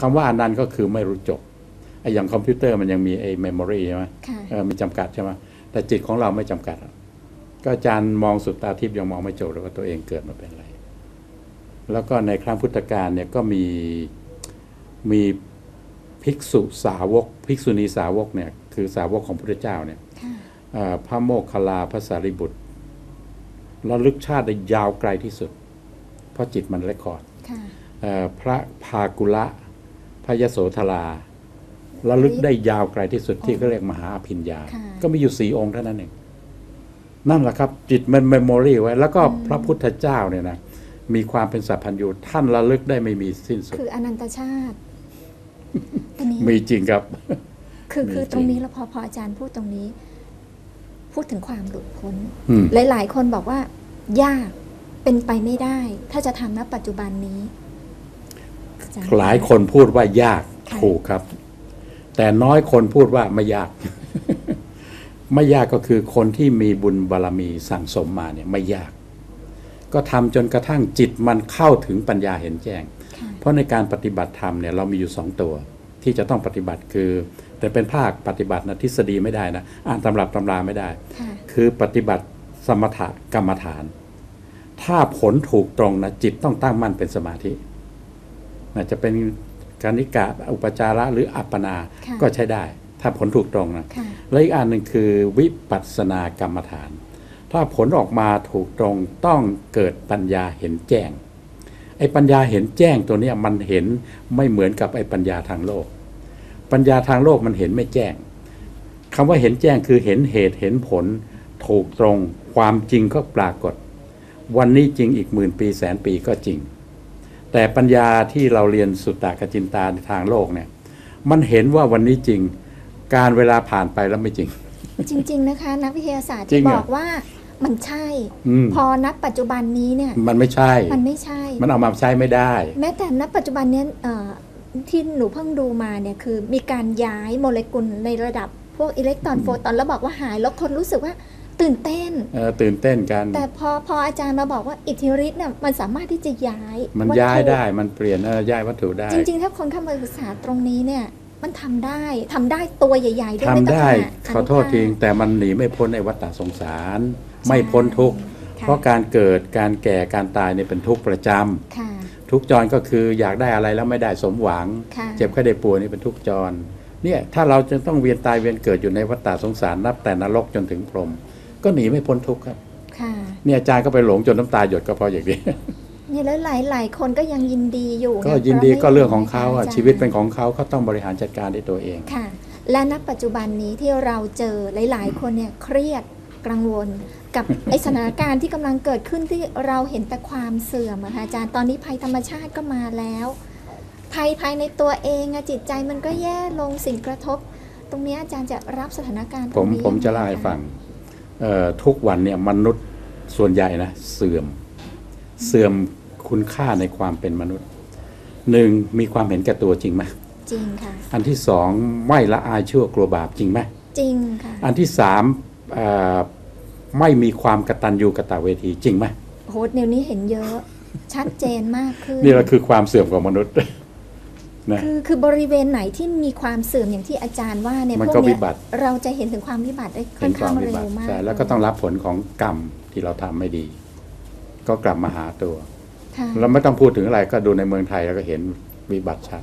คำว่าอนันต์ก็คือไม่รู้จบไอ้อย่างคอมพิวเตอร์มันยังมีไอ้เมมโมรีใช่ไหมค่ะเออมีจำกัดใช่ไหมแต่จิตของเราไม่จำกัดอะก็อาจารย์มองสุดตาทิพย์ยังมองไม่จบเลยว่าตัวเองเกิดมาเป็นอะไร แล้วก็ในครั้งพุทธกาลเนี่ยก็มีมีภิกษุสาวก ภิกษุณีสาวกเนี่ยคือสาวกของพระพุทธเจ้าเนี่ยค่ะเอ่อพระโมคคัลลาพระสารีบุตรระลึกชาติได้ยาวไกลที่สุด เพราะจิตมันเรคคอร์ดค่ะเอ่อพระพากุละ พระยโสธราระลึกได้ยาวไกลที่สุดที่เขาเรียกมหาอภิญญาค่ะก็มีอยู่สี่องค์เท่านั้นเองนั่นแหละครับ จิตมันเมมโมรีไว้ แล้วก็พระพุทธเจ้าเนี่ยนะมีความเป็นสัพพัญญูท่านระลึกได้ไม่มีสิ้นสุด คืออนันตชาติอันนี้มีจริงครับ คือมีคือจริงตรงนี้แล้วพอพออาจารย์พูดตรงนี้ พูดถึงความหลุดพ้นอืมหลาย ๆ คนบอกว่ายากเป็นไปไม่ได้ ถ้าจะทำณปัจจุบันนี้อจร หลายคนพูดว่ายากค่ะถูกครับ แต่น้อยคนพูดว่าไม่ยาก ไม่ยากก็คือคนที่มีบุญบารมีสั่งสมมาเนี่ยไม่ยาก ก็ทำจนกระทั่งจิตมันเข้าถึงปัญญาเห็นแจ้งค่ะเพราะในการปฏิบัติธรรมเนี่ยเรามีอยู่สองตัว ที่จะต้องปฏิบัติคือ แต่เป็นภาคปฏิบัตินะทฤษฎีไม่ได้นะอ่านตำรับตำราไม่ได้ค่ะคือปฏิบัติสมถกรรมฐาน ถ้าผลถูกตรงนะจิตต้องตั้งมั่นเป็นสมาธิ นะจะเป็นกานิกะอุปจาระหรืออัปปนาค่ะก็ใช้ได้ ถ้าผลถูกตรงนะค่ะและอีกอันหนึ่งคือวิปัสสนากรรมฐาน ถ้าผลออกมาถูกตรงต้องเกิดปัญญาเห็นแจ้งไอ้ปัญญาเห็นแจ้งตัวเนี้ยมันเห็นไม่เหมือนกับไอ้ปัญญาทางโลก ปัญญาทางโลกมันเห็นไม่แจ้งคำว่าเห็นแจ้งคือเห็นเหตุเห็นผลถูกตรงความจริงก็ปรากฏ วันนี้จริงอีกหมื่นปีแสนปีก็จริง แต่ปัญญาที่เราเรียนสุตตากจินตาในทางโลกเนี่ย มันเห็นว่าวันนี้จริง การเวลาผ่านไปแล้วไม่จริง จริง ๆ นะคะ นักวิทยาศาสตร์จริที่งเหรอบอกว่ามันใช่อืมพอนับปัจจุบันนี้เนี่ย มันไม่ใช่ มันไม่ใช่ มันเอามาใช้ไม่ได้ แม้แต่ณปัจจุบันเนี้ยเอ่อที่หนูเพิ่งดูมาเนี่ยคือมีการย้ายโมเลกุลในระดับพวกอิเล็กตรอนโฟตอนแล้วบอกว่าหายแล้วคนรู้สึกว่า ตื่นเต้นเออตื่นเต้นกัน แต่พอพออาจารย์มาบอกว่าอิทธิฤทธิ์เนี่ยมันสามารถที่จะย้าย มันวัตถุย้ายได้มันเปลี่ยนเออย้ายวัตถุได้ จริงๆ ถ้าคนเข้ามาศึกษาตรงนี้เนี่ยมันทำได้ทำได้ตัวใหญ่ๆด้วยทำม่ต้งได้ขนาขอโทษทีอนุภาแต่มันหนีไม่พ้นในวัฏฏสงสาร ไม่พ้นทุกข์ค่ะเพราะการเกิดการแก่การตายเนี่ยเป็นทุกข์ประจำค่ะทุกข์จรก็คืออยากได้อะไรแล้วไม่ได้สมหวังค่ะเจ็บไข้ได้ป่วยนี่เป็นทุกข์จรเนี่ยถ้าเราจะต้องเวียนตายเวียนเกิดอยู่ในวัฏฏสงสารนับแต่นรกจนถึงพรหม ก็หนีไม่พ้นทุกข์ครับค่ะเนี่ยอาจารย์ก็ไปหลงจนน้ำตาหยดก็เพราะอย่างนี้เนี่ยแล้วหลายหลายๆคนก็ยังยินดีอยู่ ก็ไยินดีพาะไม่ก็เรื่องของเขาอะจรย์ชีวิตเป็นของเขาเขาต้องบริหารจัดการด้วยตัวเองค่ะ และณปัจจุบันนี้ที่เราเจอหลาย ๆ คนเนี่ยเครียดกังวลกับไอสถานการณ์ที่กำลังเกิดขึ้นที่เราเห็นแต่ความเสื่อมอะค่ะอาจารย์ตอนนี้ภัยธรรมชาติก็มาแล้วภัยภายในตัวเองอะจิตใจมันก็แย่ลงสิ่งกระทบ ตรงนี้อาจารย์จะรับสถานการณ์ตผรมงนี้ผมจะเล่าให้ฟังเอ่อ ทุกวันเนี่ยมนุษย์ส่วนใหญ่นะเสื่อมเสื่อมคุณค่าในความเป็นมนุษย์หนึ่งมีความเห็นแก่ตัวจริงไหมจริงค่ะอันที่สองไม่ละอายชั่วกลัวบาปจริงไหมจริงค่ะอันที่สามเอ่อไม่มีความกตัญญูกตเวทีจริงไหมโหดเดี๋ยวนี้เห็นเยอะชัดเจนมากขึ้นนี่แหละคือความเสื่อมของมนุษย์ นะคือคือบริเวณไหนที่มีความเสื่อมอย่างที่อาจารย์ว่าเนี่ยมันพวก็กเนี้วิยบัติเราจะเห็นถึงความวิบัติได้ค่เห็อนนควาข้ามงวิเร็บัวติมากใช่แล้วก็ต้องรับผลของกรรมที่เราทำไม่ดี ก็กลับมาหาตัวค่ะเราไม่ต้องพูดถึงอะไรก็ดูในเมืองไทยแล้วก็เห็นวิบัติชัด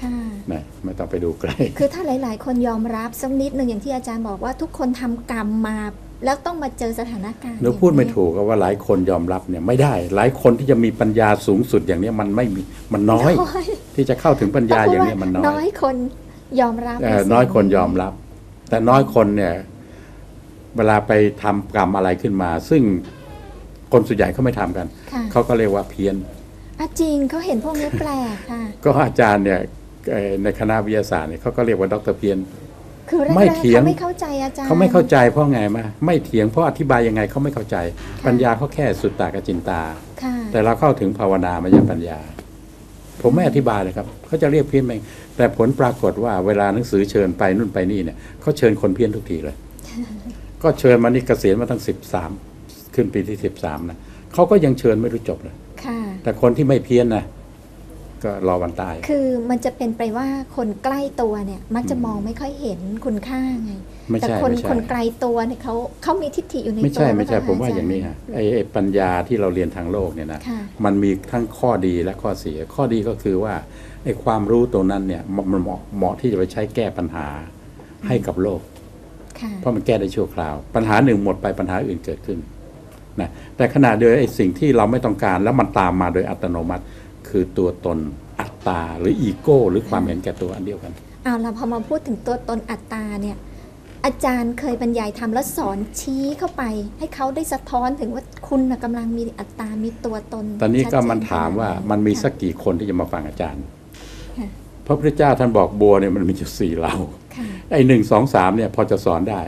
ค่ะนะไม่ต้องไปดูไกล คือถ้าหลาย ๆ คนยอมรับสักนิดหนึ่งอย่างที่อาจารย์บอกว่าทุกคนทำกรรมมา แล้วต้องมาเจอสถานการณ์หนูพูดไม่ถูกอะว่าหลายคนยอมรับเนี่ยไม่ได้ หลายคนที่จะมีปัญญาสูงสุดอย่างเนี้ยมันไม่มีมันน้อยน้อย ที่จะเข้าถึงปัญญาอย่างเนี้ยมันน้อน้อยยคนยอมรับเอ่อในสิ่งน้อยคนยอมรับ แต่น้อยคนเนี่ยเวลาไปทำกรรมอะไรขึ้นมา ซึ่งคนส่วนใหญ่เขาไม่ทำกันค่ะเขาก็เรียกว่าเพี้ยนอะจริงเขาเห็นพวกนี้แปลกค่ะ ก็อาจารย์เนี่ยเอ่อในคณะวิทยาศาสตร์เนี่ยเขาก็เรียกว่าดรเพี้ยน คือแรกๆไม่เถียง เขาไม่เข้าใจอาจารย์เขาไม่เข้าใจเพราะไงมาไม่เถียงเพราะอธิบายยังไงเขาไม่เข้าใจ ปัญญาเขาแค่สุดตากบจินตา ค่ะแต่เราเข้าถึงภาวนาไม่ใช่ปัญญา ผมไม่อธิบายเลยครับเขาจะเรียกเพี้ยนไปแต่ผลปรากฏว่าเวลาหนังสือเชิญไปนู่นไปนี่เนี่ยเขาเชิญคนเพี้ยนทุกทีเลย ก็เชิญมานี่เกษียณมาตั้งสิบสามขึ้นปีที่สิบสามนะเขาก็ยังเชิญไม่รู้จบเลย ค่ะ แต่คนที่ไม่เพี้ยนนะ ก็รอวันตาย คือมันจะเป็นไปว่าคนใกล้ตัวเนี่ยมักจะมองไม่ค่อยเห็นคุณค่าไงไม่แต่ใช่คนไม่ใช่คนไกลตัวเนี่ยเขาเขามีทิฏฐิอยู่ในไม่ตัวใช่ไม่ใช่หรืผมว่าเปล่อย่างนี้ฮะไอ้ไอ้ปัญญาที่เราเรียนทางโลกเนี่ยนะค่ะมันมีทั้งข้อดีและข้อเสีย ข้อดีก็คือว่าไอ้ความรู้ตรงนั้นเนี่ยมันมันเหมาะเหมาะที่จะไปใช้แก้ปัญหาให้กับโลกค่ะเพราะมันแก้ได้ชั่วคราว ปัญหาหนึ่งหมดไปปัญหาอื่นเกิดขึ้นนะแต่ขณะเดียวกันไอ้สิ่งที่เราไม่ต้องการแล้วมันตามมาโดยอัตโนมัติ คือตัวตนอัตตาหรืออีโก้ หรือความเห็นแก่ตัวอันเดียวกันเอาละพอมาพูดถึงตัวตนอัตตาเนี่ยอาจารย์เคยบรรยายทำแล้วสอนชี้เข้าไป ให้เขาได้สะท้อนถึงว่าคุณน่ะกำลังมีอัตตา มีตัวตน ตอนนี้ก็ชัดเจมันถามว่าขดไหมันมีสักค่ะกี่คนที่จะมาฟังอาจารย์ค่ะพระพุทธเจ้าท่านบอกบัวเนี่ยมันมีจุดสี่เหล่าค่ะไอ้หนึ่งสองสามเนี่ยพอจะสอนได้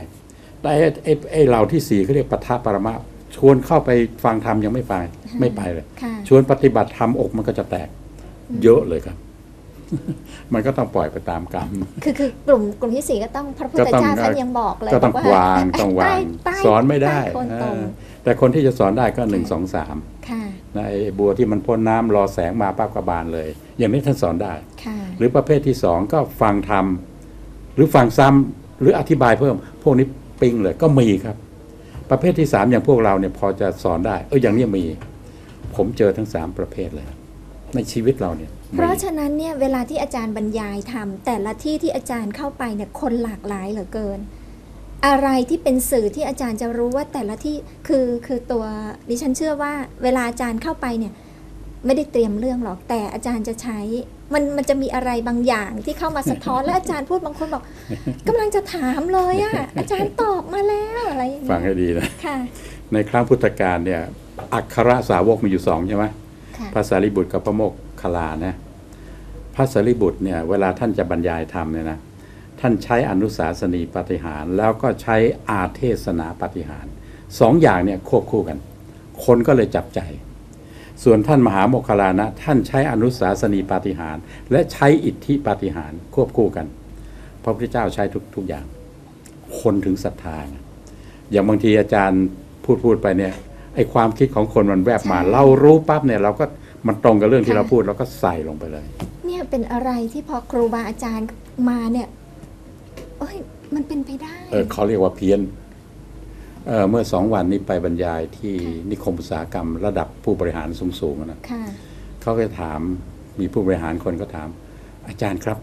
แต่ไอ้ไอ้ไอ้เหล่าที่สี่เขาเรียกปัทภปรมะ ชวนเข้าไปฟังธรรมยังไม่ไปไม่ไปเลยค่ะชวนปฏิบัติธรรมอกมันก็จะแตก เยอะเลยครับ มันก็ต้องปล่อยไปตามกรรม คือคือกลุ่มกลุ่มที่สี่ก็ต้องพระพุทก็ธต้องเจ้าท่านยังบอกเลยก็ต้องบกวางต้องวางใต้สอนไม่ได้ใต้โคนตมเออแต่คนที่จะสอนได้ก็หนึ่งสองสามค่ะนะไอ้บัวที่มันพ่นน้ำรอแสงมาปั๊บกระบาลเลย อย่างนี้ท่านสอนได้ค่ะหรือประเภทที่สองก็ฟังธรรมหรือฟังซ้ำหรืออธิบายเพิ่ม พวกนี้ปิ้งเลยก็มีครับ ประเภทที่สามอย่างพวกเราเนี่ยพอจะสอนได้ เอออย่างนี้มี ผมเจอทั้งสามประเภทเลย ในชีวิตเราเนี่ย เพราะฉะนั้นเนี่ยเวลาที่อาจารย์บรรยายทำแต่ละที่ที่อาจารย์เข้าไปเนี่ยคนหลากหลายเหลือเกิน อะไรที่เป็นสื่อที่อาจารย์จะรู้ว่าแต่ละที่คือคือตัวดิฉันเชื่อว่า เวลาอาจารย์เข้าไปเนี่ยไม่ได้เตรียมเรื่องหรอกแต่อาจารย์จะใช้มันมันจะมีอะไรบางอย่างที่เข้ามาสะท้อนและอาจารย์พูดบางคนบอกกำลังจะถามเลยอะอาจารย์ตอบมาแล้วอะไรอย่างฟังเงี้ยให้ดีนะค่ะ ในครั้งพุทธกาลเนี่ยอัครสาวกมีอยู่สองใช่ไหมค่ะพระสารีบุตรกับพระโมคคัลลานะพระสารีบุตรเนี่ยเวลาท่านจะบรรยายธรรมเนี่ยนะท่านใช้อนุสาสนีปาฏิหารย์แล้วก็ใช้อาเทศนาปาฏิหารย์สองอย่างเนี่ยควบคู่กัน คนก็เลยจับใจ ส่วนท่านมหาโมคคลลานะ ท่านใช้อนุสาสนีปาฏิหารย์และใช้อิทธิปาฏิหารย์ควบคู่กัน พระพุทธเจ้าใช้ทุกทุกอย่าง คนถึงศรัทธาไงอย่างบางทีอาจารย์พูดพูดไปเนี่ยไอความคิดของคนมันแวบมาใช่เรารู้ปั๊บเนี่ยเราก็มันตรงกับเรื่องที่ค่ะเราพูดเราก็ใส่ลงไปเลย เนี่ยเป็นอะไรที่พอครูบาอาจารย์มาเนี่ยเอ้ยมันเป็นไปได้ เออเขาเรียกว่าเพี้ยน เออเมื่อสองวันนี้ไปบรรยายที่นิคมอุตสาหกรรมระดับผู้บริหารสูงๆนะค่ะเขาก็ถามมีผู้บริหารคนก็ถาม อาจารย์ครับ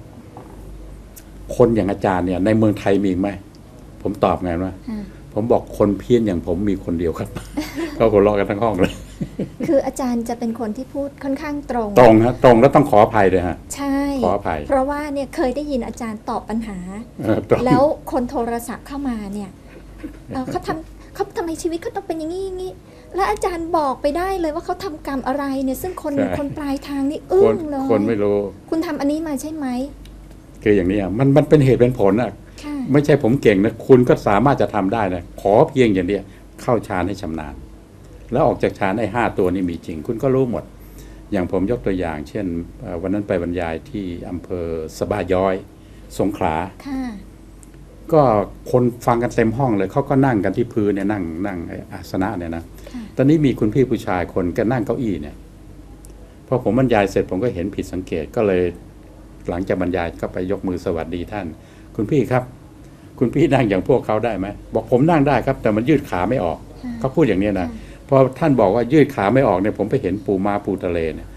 คนอย่างอาจารย์เนี่ย ในเมืองไทยมีอีกไหมผมตอบไงว่าค่ะผมบอกคนเพี้ยนอย่างผมมีคนเดียวครับเขาหัวเราะกันทั้งห้องเลย คืออาจารย์จะเป็นคนที่พูดค่อนข้างตรง ตรงฮะตรงแล้วต้องขออภัยเลยฮะ ใช่ ขออภัย เพราะว่าเนี่ยเคยได้ยินอาจารย์ตอบปัญหาเออตรงแล้วคนโทรศัพท์เข้ามาเนี่ย เอ่อเขาทำเขาทำไมชีวิตเขาต้องเป็นอย่างนี้อย่างนี้แล้วอาจารย์บอกไปได้เลยว่าเขาทำกรรมอะไรเนี่ย ซึ่งคนคนปลายทางนี่อึ้คนงเลยคนไม่รู้ คุณทำอันนี้มาใช่ไหมคืออย่างนี้อะมันมันเป็นเหตุเป็นผลอะค่ะไม่ใช่ผมเก่งนะคุณก็สามารถจะทำได้นะขอเพียงอย่างเดียวเข้าฌานให้ชำนาญ แล้วออกจากฌานไอ้ห้าตัวนี้มีจริง คุณก็รู้หมด อย่างผมยกตัวอย่าง เช่นเอ่อวันนั้นไปบรรยายที่อำเภอสบาย้อย สงขลาค่ะ ก็คนฟังกันเต็มห้องเลยเขาก็นั่งกันที่พื้นเนี่ยนั่งนั่งไอ้อาสนะเนี่ยนะค่ะตอนนี้มีคุณพี่ผู้ชายคนแก็นั่งเก้าอี้เนี่ยพอผมบรรยายเสร็จผมก็เห็นผิดสังเกตก็เลยหลังจากบรรยายก็ไปยกมือสวัสดีท่าน คุณพี่ครับ คุณพี่นั่งอย่างพวกเขาได้ไหมบอกผมนั่งได้ครับ แต่มันยืดขาไม่ออกค่ะเขาพูดอย่างเนี้ยนะพอท่านบอกว่ายืดขาไม่ออกเนี่ยผมไปเห็นปูมาปูทะเลเนี่ย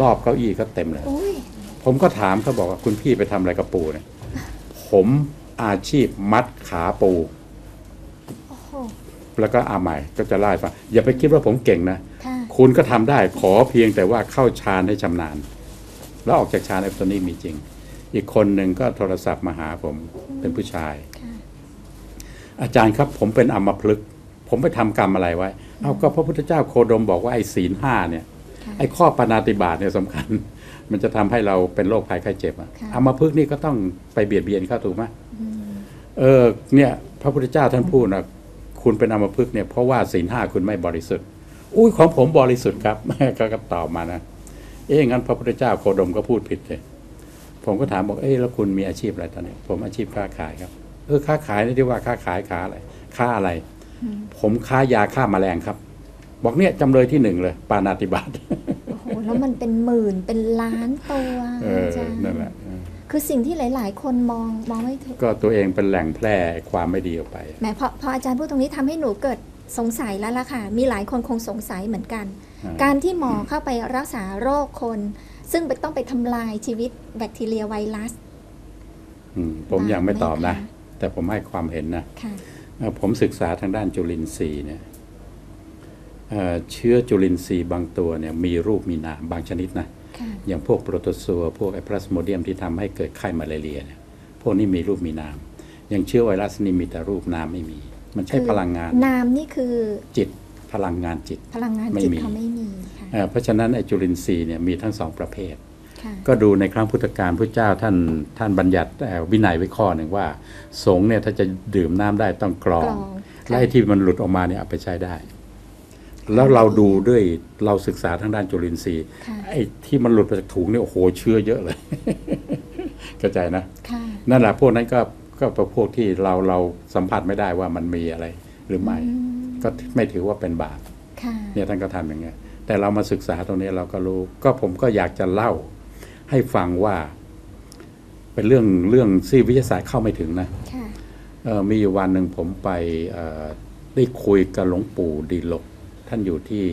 รอบเก้าอี้ก็เต็มเลยอุ้ยผมก็ถามเขาบอกว่าคุณพี่ไปทำอะไรกับปูเนี่ยผม อาชีพมัดขาปูโอ้โหแล้วก็อาใหม่ก็จะไล่าให้ฟังอย่าไปคิดว่าผมเก่งนะค่ะคุณก็ทำได้ขอเพียงแต่ว่าเข้าฌานให้ชำนาญ แล้วออกจากฌานไอ้ตัวนี้มีจริง อีกคนหนึ่งก็โทรศัพท์มาหาผมเป็นผู้ชายค่ะอาจารย์ครับผมเป็นอัมพฤกษ์ผมไปทำกรรมอะไรไว้ เอาก็พระพุทธเจ้าโคดมบอกว่าไอ้ศีลห้าเนี่ยค่ะไอ้ข้อปานาติบาตเนี่ยสำคัญ มันจะทำให้เราเป็นโรคภัยไข้เจ็บอะค่ะอัมพฤกษ์นี่ก็ต้องไปเบียดเบียนเข้าถูกไหมอืม เออเนี่ยพระพุทธเจ้าท่านพูดนะคุณเป็นอัมพฤกษ์เนี่ยเพราะว่าศีลห้าคุณไม่บริสุทธิ์ อุ้ยของผมบริสุทธิ์ครับก็ก็ตอบมานะเอ๊ะงั้นพระพุทธเจ้าโคดมก็พูดผิดเลยผมก็ถามบอกเอ๊ะแล้วคุณมีอาชีพอะไรตอนนี้ ผมอาชีพค้าขายครับเออค้าขายนี่ที่ว่าค้าขายค้าอะไรค้าอะไร ผมค้ายาฆ่าแมลงครับ บอกเนี่ยจำเลยที่หนึ่งเลย ปานาติบาตโอ้โหโอ้แล้วมันเป็นหมื่นเป็นล้านตัวเอออาจารย์นั่นแหละเออ คือสิ่งที่หลาย ๆ คนมองมองไม่ถึงก็ตัวเองเป็นแหล่งแพร่ความไม่ดีออกไปแหมพอพออาจารย์พูดตรงนี้ทำให้หนูเกิดสงสัยแล้วล่ะค่ะ มีหลายคนคงสงสัยเหมือนกันอ่าการที่หมอเข้าไปรักษาโรคคน ซึ่งไปต้องไปทำลายชีวิตแบคทีเรียไวรัสอืมผมยังไม่ตอบนะบาปไหมคะแต่ผมให้ความเห็นนะค่ะเอ่อผมศึกษาทางด้านจุลินทรีย์เนี่ยเอ่อเชื้อจุลินทรีย์บางตัวเนี่ยมีรูปมีนามบางชนิดนะค่ะ อย่างพวกโปรโตซัวพวกไอพลาสโมเดียมที่ทำให้เกิดไข้มาลาเรียเนี่ยพวกนี้มีรูปมีนาม อย่างเชื้อไวรัสนี่มีแต่รูปนามไม่มี มันใช้คือพลังงาน นามนี่คือจิตพลังงานจิต พลังงานไม่จิตมีเขาไม่มีค่ะเอ่อเพราะฉะนั้นไอจุลินทรีย์เนี่ยมีทั้งสองประเภทค่ะก็ดูในครั้งพุทธกาลพระเจ้าท่านท่านบัญญัติเอ่อวินัยไว้ข้อหนึ่งว่า สงฆ์เนี่ยถ้าจะดื่มน้ำได้ต้องกรอกงรองและไอ้ที่มันหลุดออกมาเนี่ยเอาไปใช้ได้ แล้วเราดูด้วยเราศึกษาทางด้านจุลินทรีย์ค่ะไอ้ที่มันหลุดมาจากถุงเนี่ยโอ้โหเชื้อเยอะเลยเข้าใจนะค่ะนั่นแหละพวกนั้นก็ก็เป็นพวกที่เราเราสัมผัสไม่ได้ว่ามันมีอะไรหรือไม่อืมก็ไม่ถือว่าเป็นบาปค่ะเนี่ยท่านก็ทำอย่างเงี้ย แต่เรามาศึกษาตรงนี้เราก็รู้ ก็ผมก็อยากจะเล่า ให้ฟังว่า เป็นเรื่องเรื่องที่วิทยาศาสตร์เข้าไม่ถึงนะค่ะเอ่อมีอยู่วันหนึ่งผมไปเอ่อได้คุยกับหลวงปู่ดีลก ท่านอยู่ที่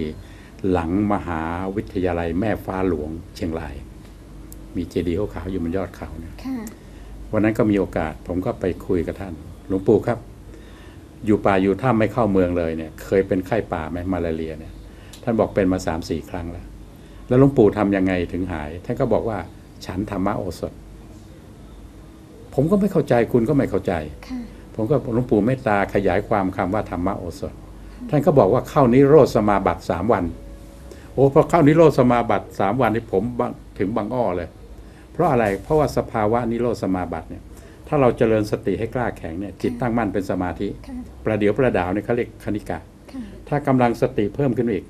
หลังมหาวิทยาลัยแม่ฟ้าหลวงเชียงราย มีเจดีย์ขาวๆอยู่บนยอดเขาเนี่ยค่ะวันนั้นก็มีโอกาสผมก็ไปคุยกับท่าน หลวงปู่ครับ อยู่ป่าอยู่ถ้ำไม่เข้าเมืองเลยเนี่ย เคยเป็นไข้ป่าไหมมาลาเรียเนี่ย ท่านบอกเป็นมาสามสี่ครั้งแล้ว แล้วหลวงปู่ทำยังไงถึงหาย ท่านก็บอกว่าฉันธรรมโอสถ ผมก็ไม่เข้าใจคุณก็ไม่เข้าใจค่ะผมก็หลวงปู่เมตตาขยายความคำว่าธรรมโอสถ ท่านก็บอกว่าเข้านิโรธสมาบัติสามวัน โอ้พอเข้านิโรธสมาบัติสามวันนี่ผมบังถึงบางอ้อเลย เพราะอะไรเพราะว่าสภาวะนิโรธสมาบัติเนี่ยถ้าเราเจริญสติให้กล้าแข็งเนี่ยจิตตั้งมั่นเป็นสมาธิค่ะประเดี๋ยวประดาวเนี่ยเขาเรียกคณิกะค่ะถ้ากำลังสติเพิ่มขึ้นอีก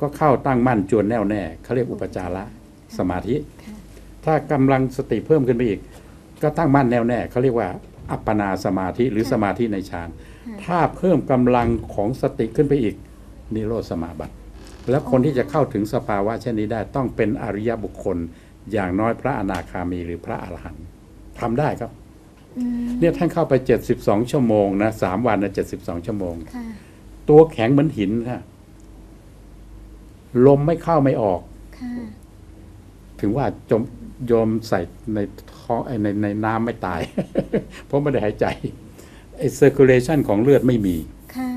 ก็เข้าตั้งมั่นจวนแน่วแน่เขาเรียกอุปจาระสมาธิค่ะถ้ากำลังสติเพิ่มขึ้นไปอีก ก็ตั้งมั่นแน่วแน่เขาเรียกว่าอัปปนาสมาธิหรือค่ะสมาธิในฌานค่ะ ถ้าเพิ่มกำลังของสติขึ้นไปอีกนิโรธสมาบัติ แล้วคนที่จะเข้าถึงสภาวะเช่นนี้ได้ต้องเป็นอริยบุคคล อย่างน้อยพระอนาคามีหรือพระอรหันต์ทำได้ครับอืมเนี่ยท่านเข้าไป72ชั่วโมงนะสามวันนะ72ชั่วโมงค่ะตัวแข็งเหมือนหินค่ะลมไม่เข้าไม่ออกค่ะถึงว่าจมโยมใส่ในท้องไอ้ในในน้ำไม่ตาย เพราะไม่ได้หายใจ ไอ้ circulation ของเลือดไม่มีค่ะ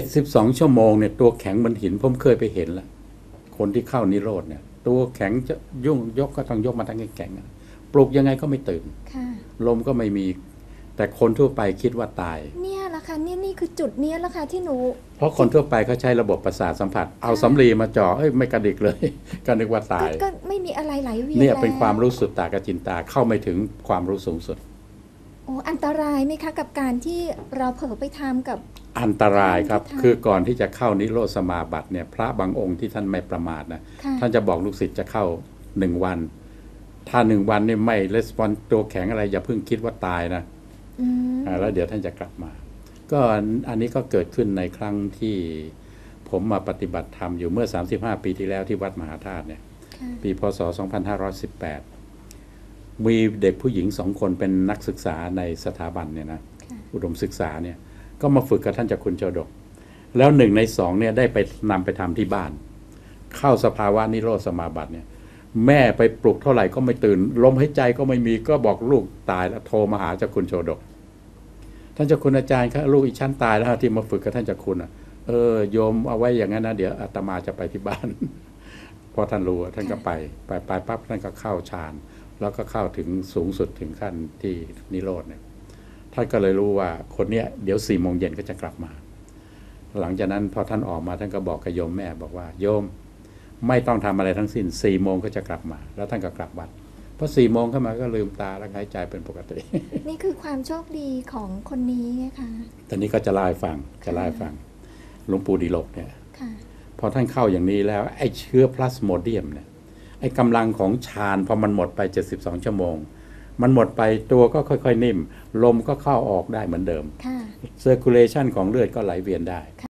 72ชั่วโมงเนี่ยตัวแข็งเหมันหินผมเคยไปเห็นแล้วคนที่เข้านิโรธเนี่ย ตัวแข็งจะยุ่งยกก็ต้องยกมาทั้งแข็งๆอะปลุกยังไงก็ไม่ตื่นค่ะลมก็ไม่มี แต่คนทั่วไปคิดว่าตาย เนี่ยแหละค่ะนี่นี่คือจุดเนี้ยแหละค่ะที่หนู เพราะคนทั่วไปเขาใช้ระบบประสาทสัมผัส เอาสำลีมาเจ่อเอ้ยไม่กระดิกเลย ก็นึกว่าตาย ก็ก็ไม่มีอะไรไหลเวียนเนี่ยเป็นแล้ความรู้สุดตากบจินตาเข้าไม่ถึงความรู้สูงสุดโอ้อันตรายไหมคะกับการที่เราเผลอไปทำกับ อันตรายครับที่ทำคือก่อนที่จะเข้านิโรธสมาบัติเนี่ยพระบางองค์ที่ท่านไม่ประมาทนะค่ะ ท่านจะบอกลูกศิษย์จะเข้าหนึ่งวัน ถ้าหนึ่งวันนี่ไม่レスปอนตัวแข็งอะไรอย่าเพิ่งคิดว่าตายนะอืมอ่าแล้วเดี๋ยวท่านจะกลับมา ก็อันนี้ก็เกิดขึ้นในครั้งที่ผมมาปฏิบัติธรรมอยู่เมื่อ 35 ปีที่แล้วที่วัดมหาธาตุเนี่ย ค่ะปีพศ 2518 มีเด็กผู้หญิงสองคนเป็นนักศึกษาในสถาบันเนี่ยนะค่ะอุดมศึกษาเนี่ยก็มาฝึกกับท่านจากคุณโจดก แล้วหนึ่งในสองเนี่ยได้ไปนำไปทำที่บ้าน เข้าสภาวะนิโรธสมาบัติเนี่ยแม่ไปปลุกเท่าไหร่ก็ไม่ตื่นลมหายใจก็ไม่มีก็บอกลูกตายแล้วโทรมาหาเจ้าคุณโชดก ท่านเจ้าคุณอาจารย์ครับลูกอีชั้นตายแล้วที่มาฝึกกับท่านเจ้าคุณอะเออโยมเอาไว้อย่างนั้นนะเดี๋ยวอาตมาจะไปที่บ้านพอท่านรู้อะท่านก็ไปไปไปปั๊บท่านก็เข้าฌาน แล้วก็เข้าถึงสูงสุดถึงขั้นที่นิโรธเนี่ยท่านก็เลยรู้ว่าคนเนี้ยเดี๋ยวสี่โมงเย็นก็จะกลับมา หลังจากนั้นพอท่านออกมาท่านก็บอกกับโยมแม่บอกว่าโยมไม่ต้องทำอะไรทั้งสิ้นสี่โมงก็จะกลับมา แล้วท่านก็กลับวัดพอสี่โมงเข้ามาก็ลืมตาแล้วหายใจเป็นปกติ นี่คือความโชคดีของคนนี้นะคะตอนนี้ก็จะเล่าให้ฟังจะเล่าให้ฟังหลวงปู่ดีโลกเนี่ยค่ะพอท่านเข้าอย่างนี้แล้วไอ้เชื้อพลาสโมเดียมเนี่ย ไอ้กำลังของฌานพอมันหมดไป 72 ชั่วโมง มันหมดไปตัวก็ค่อย ๆ นิ่ม ลมก็เข้าออกได้เหมือนเดิมค่ะ circulation ของเลือดก็ไหลเวียนได้